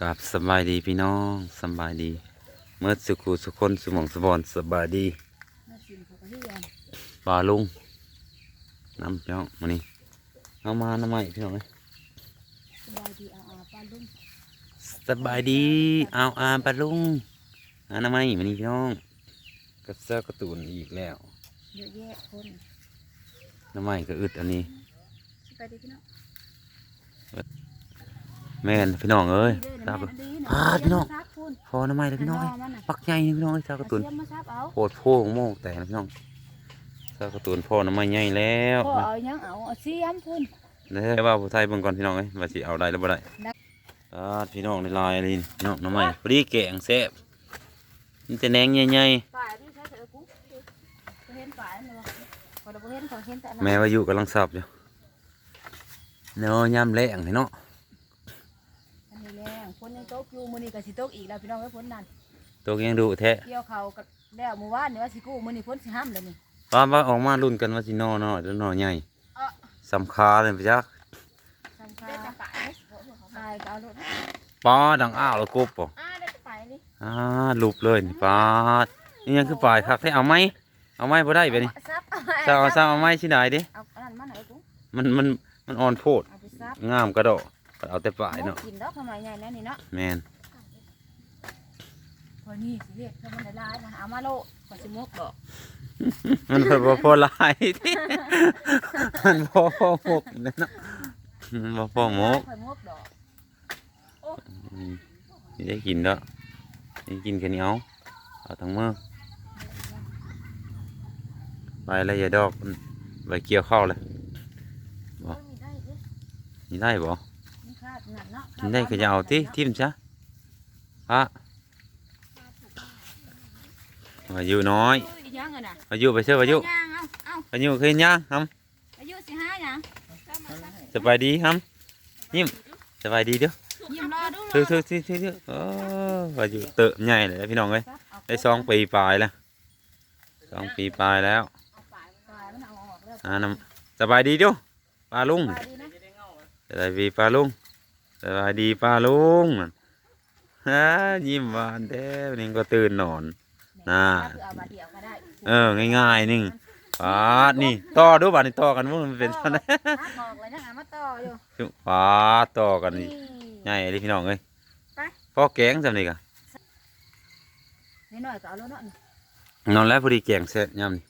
กับสบายดีพี่น้องสบายดีเมื่อสุขุสุคนสมองสบอนสบายดีน่าชิมเขาก็ที่ยันปลาลุงน้ำพี่น้องมานี่เอามาน้ำใหม่พี่น้องเลยสบายดีอาอาปลาลุงสบายดีเอาอาปลาลุงอาน้ำใหม่มานี่พี่น้องกับเสื้อกระตูนอีกแล้วเยอะแยะคนน้ำใหม่ก็อึดอันนี้สบายดีพี่น้อง แม่นพี่น้องเอ้ยดีทราบเด้อนะแม่พาพี่น้องเดี๋ยวมาซับคุณพอน้ำใหม่เลยพี่น้องเอ้ยมันน่ะปักใหญ่นี่พี่น้องเอ้ยเสื้อกระตูนเสียมมาซับเอาโคตรโพงโม่งแต่นะพี่น้องเสื้อกระตูนพ่อน้ำใหม่ใหญ่แล้วพ่อเอายังเอาเอาเสียมคุณเด้อว่าผู้ไทยเบิ่งก่อนพี่น้องเอ้ยว่าสิเอาได้หรือบ่ได้ได้อ่าพี่น้องในลายอะไรนี่พี่น้องน้ำใหม่พอดีแกงแซ่บมันจะแหนงใหญ่ป่าที่ใช้เสือกุ้งบ่เห็นป่าอันนี้วะพอเราบ่เห็นเขาเห็นแต่อันๆนั้นแม่ว่าอยู่กำลังสับอยู่เนาะยามแรงนี่เนาะ อันนี้แรงฝนยัง ตกอยู่มื้อนี้ก็สิตกอีกแล้วพี่น้องเอ้ยฝนนั่นตัวยังดูแท้เกี่ยวเขาวกับแล้วเมื่อวานนี่ว่าสิกู้มื้อนี้ฝนสิห้ามแล้วนี่ว่าว่าออกมาลุ้นกันว่าสินอเนาะหรือนอใหญ่เอ้อสำคาเลยพี่จักสำคัญตายก็เอารถป้าดังอ้าวแล้วกบป่ะอ่าได้ไปนี่อ่าลูบเลยนี่ป้าดนี่ยังคือปลายคักให้เอาไหมเอาไหมบ่ได้ไปนี่ซับจะเอาซ้ำเอาไหมสิได้ดิเอาอันนั้นมาไหนกุ้งมันมันมันอ่อนโพดเอาไปซับงามกระโดด เอาแต่ปลายเนาะกินดอกทำไมใหญ่แล้วนี่เนาะแมนวันนี้สิเรียกถ้ามันได้ลายนะเอามาโลก่อนสิมุกดอกมันบ่บ่พอหลายติมันบ่พอหมกเลยเนาะมันบ่พอหมกค่อยมุกดอกอืมนี่ได้กินแล้วนี่กินแค่นี้เอาเอาทั้งมือใบอะไรอย่าดอกมันใบเกี่ยวข้าวเลยโอ้ยมีได้เด้อนี่ได้บ่ ได้ก็จะเอาติทิมซะฮะอายุน้อยโอ้ยยังอะน่ะอายุไปเชื่ออายุย่างเอาเอาอายุเคยย่างครับอายุสิห้ายังสบายดีครับยิ้มสบายดีเด้อยิ้มรอดูถือถือถือถือถือโอ้อายุเติบใหญ่เลยพี่น้องเอ้ยได้สองปีปลายแล้วสองปีปลายแล้วปลายมันเอาออกแล้วอ่าน้ำสบายดีเด้อปลาลุงปลายดีนะสบายดีปลาลุงส บายดีปลาลุงฮะยิ้มหวานแท้วันนี้ก็ตื่นนอนน่าคือเอามาเดียวก็ได้เออง่ายๆนี่ปาดนี่ต่อดูบ้านนี่ต่อกันว่ามันเป็นฮักออกเลยนะหามาต่ออยู่ปาดต่อกันนี่นี่ใหญ่เลยพี่น้องเอ้ยไปพ่อแกงจำนี่กะนิดหน่อยก็เอาแล้วเนาะนี่นอนแล้วพอดีแกงแซ่บย่ำนี่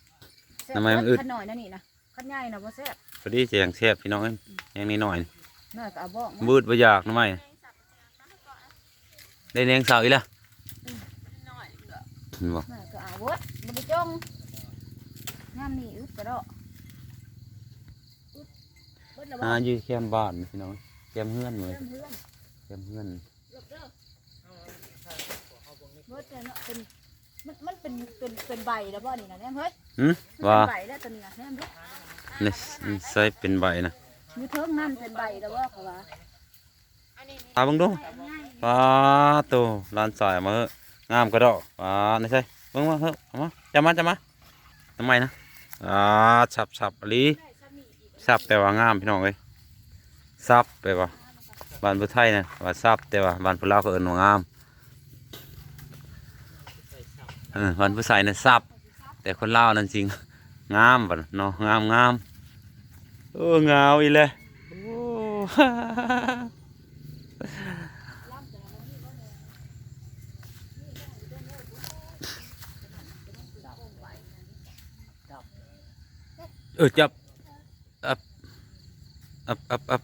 แซ่บทำไมมันอึดขันหน่อยนะนี่นะขันใหญ่นะบ่แซ่บพอดีแกงแซ่บพี่น้องเอ้ยแกงนิดหน่อยนี่ห น่อยก็เอาบ้องบืดบ่อยากทำไมได้แนงสาวอีกแล้วเห็นบ่หน่อยก็เอาเวิร์ดบ่ได้จงงามนี่อึดกระโดดอึดเบิดแล้วบ่อ่าอยู่แคมป์บ้านพี่น้องแคมป์เฮือนเลยเพื่อนแคมป์เฮือนเบิดแล้วเนาะเป็นมันมันเป็นเป็นเป็นใบแล้วบ่นี่นะแน่เฮ้ยหึมันว่าเป็นใบแล้วตัวนี้นะแน่เด้อนี่ใส่เป็นใบนะ มีเทิงนั่นเป็นใบแล้วบ่เขาว่าตาเบิ่งดูปลาโตลานสายมาเถอะงามกระดอกปลานี่ใส่เบิ่งมาเถอะเอามาจับมาจับมาทำไมนะอ่าฉับฉับอลีสับแต่ว่างามพี่น้องเอ้ยซับไปว่าบ้านผู้ไทยนะว่าซับแต่ว่าบ้านผู้ลาวก็เอิ้นว่างามเออบ้านผู้ใส่น่ะซับแต่คนลาวนั่นจริงงามบ่เนาะงามงาม โอ้งามอีเลยโอ้เออจับอับอับอับอับ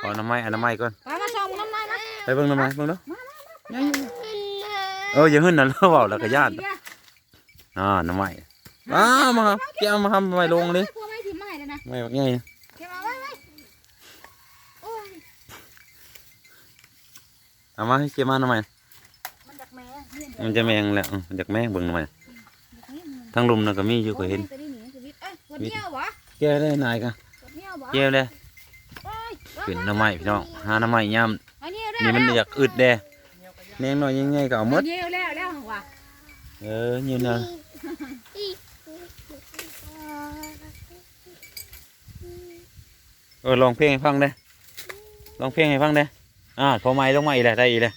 ขอน้ำไม้อันน้ำไม้ก่อนไปมาส่งน้ำไม้มาไปเบิ่งน้ำไม้เบิ่งเด้อเอออย่าหึ้นนะเราเบาแล้วก็ย่านอ่าน้ำไม้ อ้ามาครับแกเอามาทำไม้ลงเลยพวกไม้ที่ไม้เลยนะไม้แบบง่ายเก็บมาไว้ไว้โอ้ยเอามาให้เก็บมาน้ำไม้มันจากแม่เนี่ยมันจะแมงแหละอืมมันจากแมงเบิ่งน้ำไม้ทั้งลุมน่ะก็มีอยู่ก็เห็นตัวนี้หนีชีวิตเอ้ยปวดเหี่ยววะแก้ได้นายกันปวดเหี่ยววะแก้เลยโอ้ยขึ้นน้ำไม้พี่น้องหาน้ำไม้ย่อันนี้ำนี่มันอยากอึดแด่แนงหน่อยยังไงก็เอาหมดเหี่ยวแล้วแล้วว่ะเออยืนนะ เออลองเพลงให้ฟังได้ลองเพลงให้ฟังเด้อ่าพอไม้ลงมาอีกแล้วได้อีกแล้ว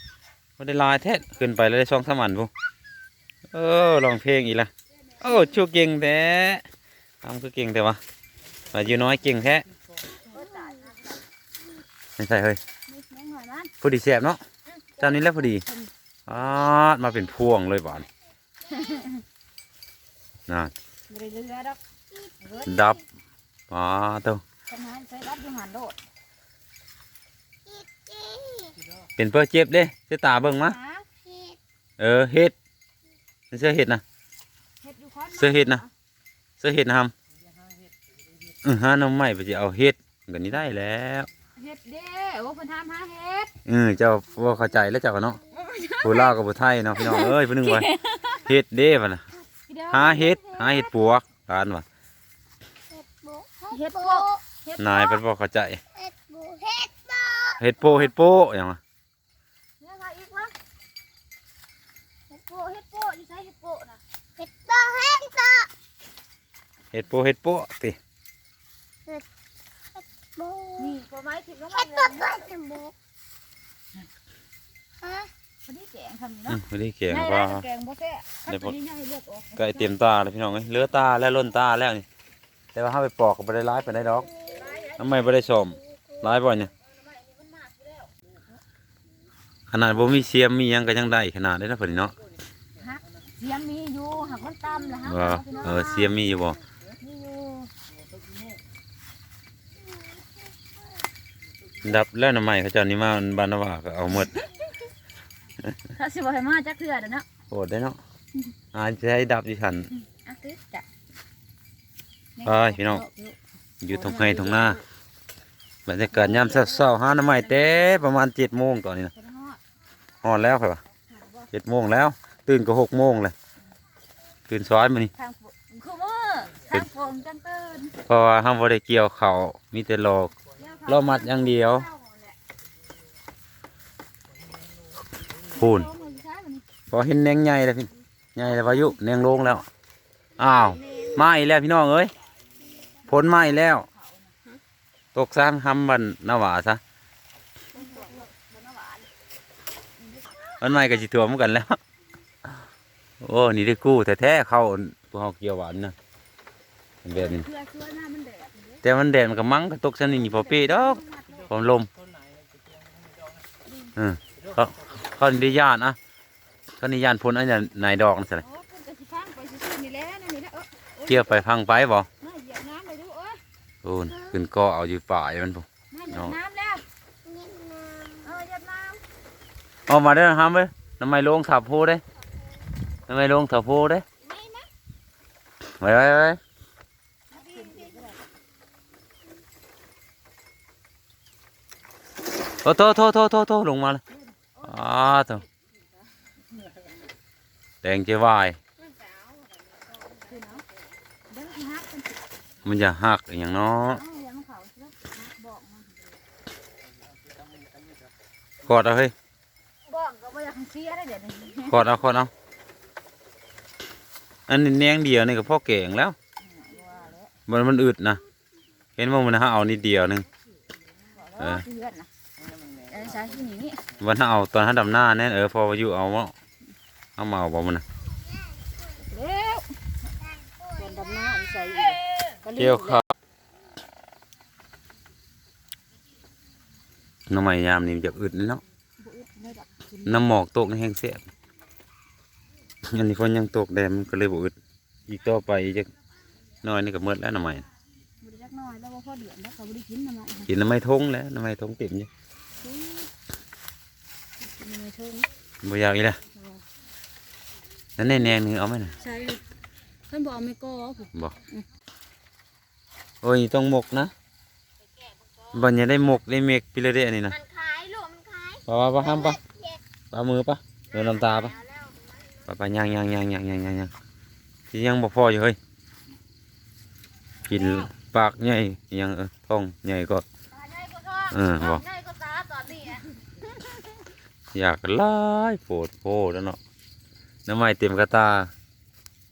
บ่ได้ลายแท้ขึ้นไปแล้วได้ช่องสามอันพุเออลองเพลงอีกแล้วโอ้ชูเก่งแท้ทำคือเก่งแต่ว่าอายุน้อยเก่งแท้โอ้ตายไม่ใช่เฮ้ยนี่แม่งหน่อยนั้นพอดีแสบเนาะเจ้านี้แหล้วพอดีอาดมาเป็นพวงเลยบานน่าบริเรือดอกเบิดดับอ่าเต้า ทำงานใช้รับอยู่หันโดดเป็นเพื่อเจ็บเด้เสยตาเบิ่งมาหาเออเฮ็ดเสื้อเฮ็ดนะเฮ็ดอยู่คอนเสื้อเฮ็ดนะเสื้อเฮ็ดนะฮัมเออหาหน้ำใหม่ไปจะเอาเฮ็ดกันนี้ได้แล้วเฮ็ดเด้โอ้เพิ่นทำหาเฮ็ดเออเจ้าว่าเข้าใจแล้วเจ้าก็เนาะผู้ลาวกับผู้ไทยเนาะพี่น้องเอ้ยเพิ่นนึงว่าเฮ็ดเด้ป่ะนะหาเฮ็ดหาเฮ็ดปวกการว่ะ เฮ็ดโปะเฮ็ดโปะ นายเพิ่นบ่เข้าใจเฮ็ดบูเฮ็ดบอเฮ็ดโปเฮ็ดโปหยังวะเนี่ยค่ะอีกวะเฮ็ดโปะเฮ็ดโปะอยู่ใช้เฮ็ดโปะน่ะเฮ็ดบอเฮ็ดบอเฮ็ดโปเฮ็ดโปติบูนี่ปไม้ถิ่มลงเฮ็มาดเลบอยเฮ็ดบูฮะวันนี้แกงทำนี่อืเนาะมบ่ได้เก่งง่ายว่าแล้วแกงบ่แซ่บเดี๋ยวตัวนี้ง่ายเลือกออกใกล้เตรียมตาแล้วพี่น้องเอ้ยเหลือตาแล้วล้นตาแล้วนี่แต่ว่าเฮาไปปอกก็บ่ได้ร้ายปานใดดอก ทำไมบ่ได้ซ่อมร้ายบ่เนี่ยขนาดบ่มีเสียมมีหยังก็ยังได้ขนาดได้นะเพิ่นนี่เนาะเสียมมีอยู่หักมันต่ำนะฮะว่าเออเสียมมีอยู่บ่มีอยู่ดับแล้วหน่อไม้เขาเจ้านี่มาบ้านนาวาก็เอาหมดถ้าสิบ่ให้มาจักเทื่อเด้อเนาะโอดได้เนาะอาจจะให้ดับดิฉันอะตึ๊ดจ้ะไปพี่น้อง อยู่ตรงไห้ตรงหน้าบรรยากาศยามเช้าๆหาหน่อไม้เต้ประมาณ7โมงตอนนี้นะไปทางฮอดฮอดแล้วครับเจ็ดโมงแล้ว ตื่นก็หกโมงเลยตื่นสายมานี่ทางฝนคือมือทางฝนจังตื่นเพราะว่าห้ามบ่ได้เกี่ยวเขาวมีแต่รอรอมัดอย่างเดียวพูนพอเห็นแนงใหญ่แล้วพี่ใหญ่แล้วพายุแนงลงแล้วอ้าวมาอีกแล้วพี่น้องเอ้ย ผลมาอีกแล้ว ตกซ้ำทำบันนาวาซะมันไม่กับจิตัวเหมือนกันแล้ว โอ้ นี่ได้กู้แต่แท้ๆเข้าพวกเขาเกี่ยวหวานนะแบบนี้เพื่อช่วยหน้ามันแดดแต่มันแดดมันก็มั้งก็ตกชนิดนี้พอปีดอกความลมอืมเขาเขานิยานอะเขานิยานพ้นอันนี้นายดอกนั่นสิโอ้เพิ่นก็สิฟังไปซื่อๆนี่แหละนั่นนี่แหละเออเกี่ยวไปพังไปบ่ โอ้นขึ้นก็เอาอยู่ป่ายมันบ่มาเหยียบน้ำแล้วเฮ็ดน้เออเหยียบน้ออกมาได้อนะครับเว้ยทำไมลงถับโพได้ทำไมลงถับโพได้ไว้ไว้ไว้โอ้โตโตโตโตโตลงมาเลยอ้าโตแดงเจ้าวายำคือเนาะเดี๋ยวสิฮักกันสิ มันจะหักอหย่างเนาะเอาเหยียบเขาสิแล้วฮักบอกมากอดเอาเฮ้ยบอกก็บ่อยากให้เสียได้เดี๋ยวนี้กอดเอากอดเอาอันนี้แนงเดียวนี่ก็พ่อเก่งแล้วว่าแล้ว มันมันอึดนะเห็นว่ามันหาเอานิดเดียวหนึงเออเพื่อนนะเออใช้ที่นี่วันถ้าเอาตอนถ้าดำหน้าแน่นเออพอวายุเอาวะเอามาเอาบ่มันนะ เร็วเดินดำหน้าอีใส่อีก เกี่ยวข้าวน้ำไม่ยามนี่มันจะอึดเนาะน้ำหมอกตกในแห้งเสียบอันนี้ฝนยังตกแดดมันก็เลยบ่อึดอีกต่อไปอีกจักหน้อยนี่ก็หมดแล้วน้ำไม่บริจักน้อยแล้วว่าพ่อเดือนแล้วเขาบริกินทำไมกินน้ำไม่ทงแล้วน้ำไม่ทงเต็มอยู่ไม่เชิงบ่อยากอีกแล้วนั่นแน่แนงนึงเอาไหมน่ะใช่ท่านบอกไม่ก็ผมบอกโอ้ยต้องหมกนะบันอย่าได้หมกได้เมกพิเรเดอันนี้นะมันขายลูกมันขายปะปะปะห้ามปะเด็ดปะมือปะเดินลำตาปะแล้วปะปะย่างย่างย่างย่างย่างย่างย่างที่ยังบ่พออยู่เฮ้ยกินปากใหญ่ยังเออท้องใหญ่ก็ได้ก็ก็เออบอกได้ก็ตาตอนนี้อะอยากหลายโปดโพดแล้วเนาะน้ำไม้เต็มกระตา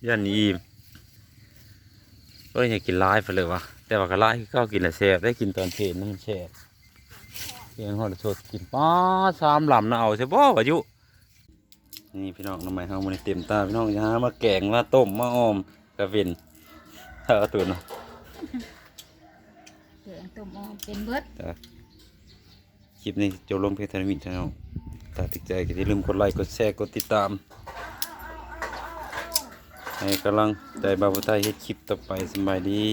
ยันอิ่มเอ้ยอยากกินหลายไปเลยวะ แต่ว่าก็หลายคือเก้ากินและแซ่บได้กินตอนเพลนนั่นมันแซ่บเพียงหอดสดกินป้าสามลำนะเอาใช่บ่วายุนี่พี่น้องทำไมเฮามันเต็มตาพี่น้องอย่าหามาแกงมาต้มมาอ้อมกระเวนเอาตัวเนาะแกงต้มออมเป็นเบิดคลิปนี้จบลงเพียงเท่านี้พี่น้องถ้าติดใจก็อย่าลืมกดไลค์กดแชร์กดติดตามให้กำลังใจบาวไทยเฮ็ดคลิปต่อไปสำบายดี